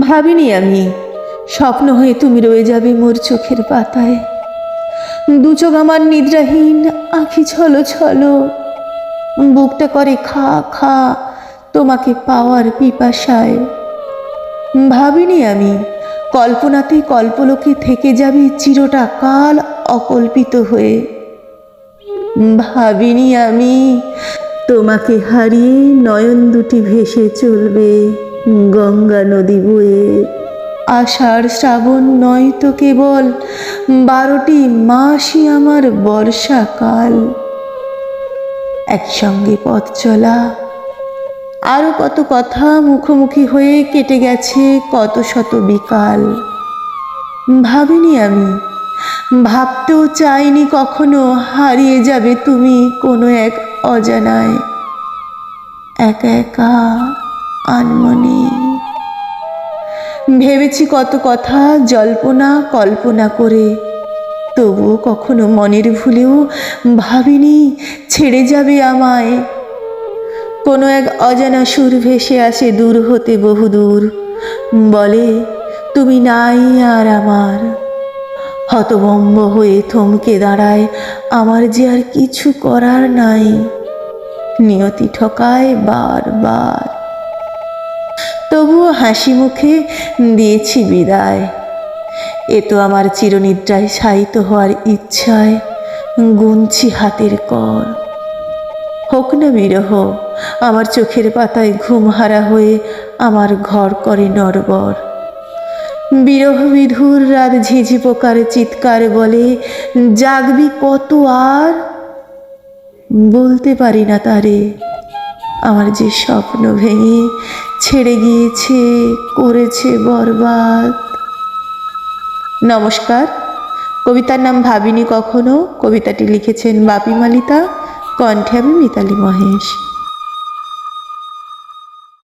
ভাবিনি আমি। স্বপ্ন হয়ে তুমি রয়ে যাবে মোর চোখের পাতায়। দু চোখ আমার নিদ্রাহীন, আঁখি ছলো ছলো। বুকটা করে খা খা, তোমাকে পাওয়ার পিপাসায়। ভাবিনি আমি কল্পনাতে কল্পলোকে থেকে যাবে চিরটা কাল অকল্পিত হয়ে। ভাবিনি আমি, তোমাকে হারিয়ে নয়ন দুটি ভেসে চলবে। গঙ্গা নদী বয়ে আষাঢ় শ্রাবণ নয় তো কেবল, বারোটি মাসই আমার বর্ষাকাল। একসঙ্গে পথ চলা আরও কত কথা মুখোমুখি হয়ে কেটে গেছে কত শত বিকাল। ভাবিনি আমি, ভাবতেও চাইনি কখনো হারিয়ে যাবে তুমি কোনো এক অজানায়। একা একা আনমনে। ভেবেছি কত কথা জল্পনা, কল্পনা করে। তবুও কখনো মনের ভুলেও ভাবিনি, ছেড়ে যাবে আমায়। কোনো এক অজানা সুর ভেসে আসে দূর হতে বহুদূর। বলে, তুমি নাই আর আমার। হতভম্ব হয়ে থমকে দাঁড়ায়, আমার যে আর কিছু করার নাই। নিয়তি ঠকায় বারবার। তবুও হাসি মুখে দিয়েছি বিদায়। এ তো আমার চিরনিদ্রায় শায়িত হওয়ার ইচ্ছায় গুনছি হাতের কর। হোক না বিরহ, আমার চোখের পাতায় ঘুম হারা হয়ে আমার ঘর করে নরবর। বিরহ বিধুর রাত ঝিঝি পোকার চিৎকার বলে, জাগবি কত আর? বলতে পারি না তারে। আমার যে স্বপ্ন ভেঙে ছেড়ে গিয়েছে, করেছে বরবাদ। নমস্কার। কবিতার নাম ভাবিনি কখনো। কবিতাটি লিখেছেন বাপি মালিতা, কণ্ঠে আমি মিতালি মহেশ।